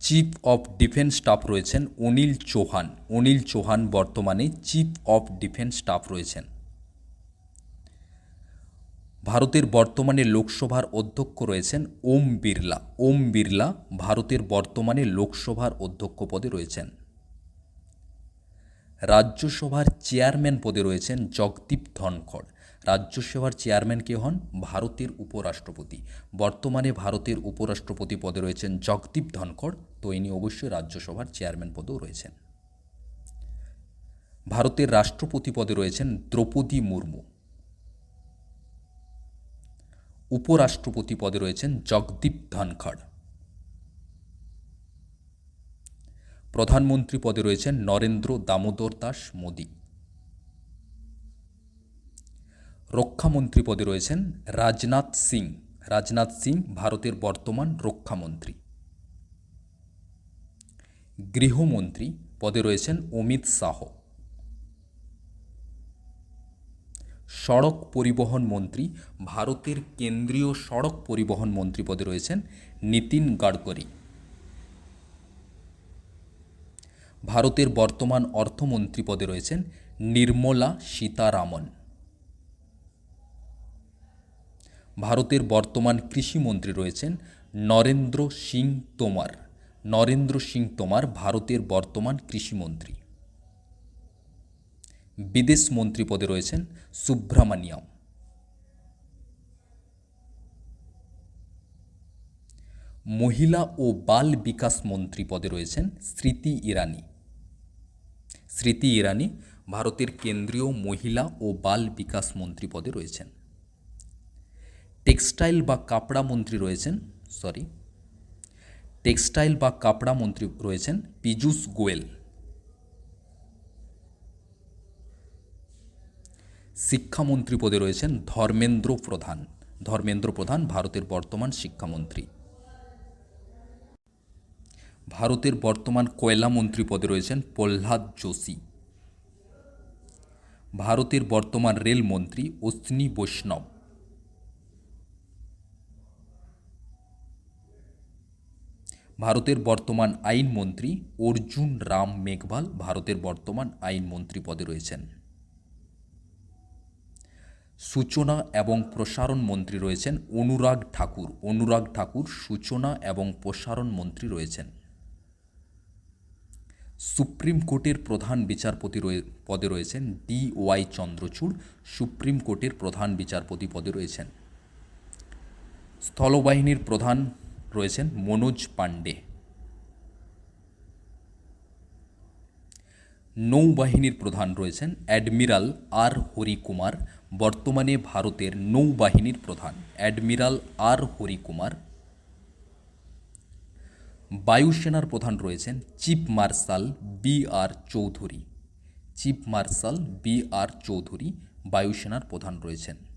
Chief of defence staff রয়েছেন অনিল চৌহান। অনিল চৌহান বর্তমানে chief of defence staff রয়েছেন। ভারতের বর্তমানে লোকসভার অধ্যক্ষ রয়েছেন ওম বিড়লা। ওম বিড়লা ভারতের বর্তমানে লোকসভার অধ্যক্ষ পদে রয়েছেন। রাজ্যসভার চেয়ারম্যান পদে রয়েছেন জগদীপ ধনখড়। রাজ্যসভার চেয়ারম্যান কে হন? ভারতের উপরাষ্ট্রপতি। বর্তমানে ভারতের উপরাষ্ট্রপতি পদে রয়েছেন জগদীপ ধনখড়। তো ইনি অবশ্যই রাজ্যসভার চেয়ারম্যান পদেও রয়েছেন। ভারতের রাষ্ট্রপতি পদে রয়েছেন দ্রৌপদী মুর্মু। উপরাষ্ট্রপতি পদে রয়েছেন জগদীপ ধনখড়। প্রধানমন্ত্রী পদে রয়েছেন নরেন্দ্র দামোদর দাস মোদী। রক্ষামন্ত্রী পদে রয়েছেন রাজনাথ সিং। রাজনাথ সিং ভারতের বর্তমান রক্ষামন্ত্রী। গৃহমন্ত্রী পদে রয়েছেন অমিত শাহ। সড়ক পরিবহন মন্ত্রী ভারতের কেন্দ্রীয় সড়ক পরিবহন মন্ত্রী পদে রয়েছেন নীতিন গাডকরি। ভারতের বর্তমান অর্থমন্ত্রী পদে রয়েছেন নির্মলা সীতারামন। ভারতের বর্তমান কৃষিমন্ত্রী রয়েছেন নরেন্দ্র সিং তোমার। নরেন্দ্র সিং তোমার ভারতের বর্তমান কৃষিমন্ত্রী। বিদেশ মন্ত্রী পদে রয়েছেন সুব্রমণিয়াম মহিলা ও বাল বিকাশ মন্ত্রী পদে রয়েছেন স্মৃতি ইরানি। স্মৃতি ইরানি ভারতের কেন্দ্রীয় মহিলা ও বাল বিকাশ মন্ত্রী পদে রয়েছেন। টেক্সটাইল বা কাপড়া মন্ত্রী রয়েছেন সরি টেক্সটাইল বা কাপড়া মন্ত্রী রয়েছেন পীযূষ গোয়েল। শিক্ষামন্ত্রী পদে রয়েছেন ধর্মেন্দ্র প্রধান। ধর্মেন্দ্র প্রধান ভারতের বর্তমান শিক্ষামন্ত্রী। ভারতের বর্তমান কয়লা মন্ত্রী পদে রয়েছেন প্রহ্লাদ যোশী। ভারতের বর্তমান রেলমন্ত্রী অশ্বিনী বৈষ্ণব। ভারতের বর্তমান আইনমন্ত্রী অর্জুন রাম মেঘবাল ভারতের বর্তমান আইনমন্ত্রী পদে রয়েছেন। সূচনা এবং প্রসারণ মন্ত্রী রয়েছেন অনুরাগ ঠাকুর। অনুরাগ ঠাকুর সূচনা এবং প্রসারণ মন্ত্রী রয়েছেন। সুপ্রিম কোর্টের প্রধান বিচারপতি পদে রয়েছেন ডি ওয়াই চন্দ্রচূড়, সুপ্রিম কোর্টের প্রধান বিচারপতি পদে রয়েছেন। স্থলবাহিনীর প্রধান রয়েছেন মনোজ পাণ্ডে। নৌবাহিনীর প্রধান রয়েছেন অ্যাডমিরাল আর হরিকুমার, বর্তমানে ভারতের নৌবাহিনীর প্রধান অ্যাডমিরাল আর হরিকুমার। বায়ুসেনার প্রধান রয়েছেন chief marshal B R Chowdhury. Chief marshal B R Chowdhury বায়ুসেনার প্রধান রয়েছেন।